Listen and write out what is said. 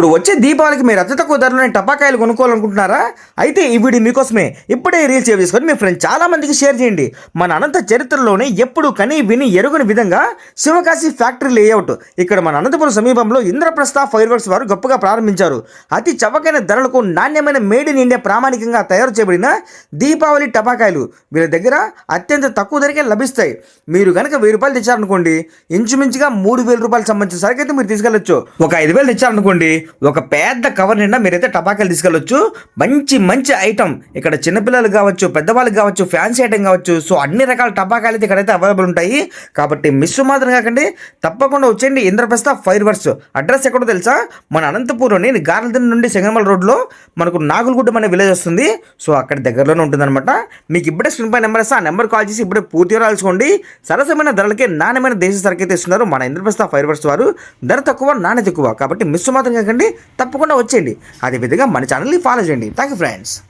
ఇప్పుడు వచ్చే దీపావళికి మీరు అతి తక్కువ ధరలోనే టపాకాయలు కొనుక్కోవాలనుకుంటున్నారా? అయితే ఈ వీడియో మీకోసమే. ఇప్పుడే రీల్ సేవ్ చేసుకొని మీ ఫ్రెండ్ చాలామందికి షేర్ చేయండి. మన అనంత చరిత్రలోనే ఎప్పుడు కని విని ఎరుగని విధంగా శివకాశి ఫ్యాక్టరీ లేఅవుట్. ఇక్కడ మన అనంతపురం సమీపంలో ఇంద్రప్రస్థ ఫైర్ వర్క్స్ వారు గొప్పగా ప్రారంభించారు. అతి చవకైన ధరలకు నాణ్యమైన మేడ్ ఇన్ ఇండియా ప్రామాణికంగా తయారు చేయబడిన దీపావళి టపాకాయలు వీళ్ళ దగ్గర అత్యంత తక్కువ ధరకే లభిస్తాయి. మీరు కనుక వెయ్యి రూపాయలు తెచ్చారనుకోండి ఇంచుమించుగా మూడు వేల రూపాయలు సంబంధించిన సరికి అయితే మీరు తీసుకెళ్ళొచ్చు. ఒక ఐదు వేలు తెచ్చారనుకోండి ఒక పెద్ద కవర్ నిండా మీరైతే టపాకాయలు తీసుకెళ్ళొచ్చు. మంచి మంచి ఐటమ్ ఇక్కడ చిన్నపిల్లలు కావచ్చు పెద్దవాళ్ళకి కావచ్చు ఫ్యాన్సీ ఐటమ్ కావచ్చు. సో అన్ని రకాల టపాకాయలు అయితే ఇక్కడైతే అవైలబుల్ ఉంటాయి. కాబట్టి మిస్ మాత్రం కాకండి. తప్పకుండా వచ్చేయండి. Indraprastha fire works. అడ్రస్ ఎక్కడో తెలుసా? మన అనంతపురంలోని గార్లదిన్ నుండి సెంగమల రోడ్లో మనకు నాగులగుడ్డం అనే విలేజ్ వస్తుంది. సో అక్కడ దగ్గరలోనే ఉంటుందన్నమాట. మీకు ఇప్పుడే స్క్రీన్ పై నెంబర్ ఇస్తే. ఆ నెంబర్ కాల్ చేసి ఇప్పుడే పూర్తిగా రాల్చుకోండి. సరసమైన ధరలకే నాణ్యమైన దేశ సరికి అయితే ఇస్తున్నారు మన ఇంద్రప్రస్థ ఫైర్ వర్క్స్ వారు. ధర తక్కువ నాణ్యత ఎక్కువ. కాబట్టి మిస్ మాత్రం కాకండి. తప్పకుండా వచ్చేయండి. అదేవిధంగా మన ఛానల్ని ఫాలో చేయండి. Thank you friends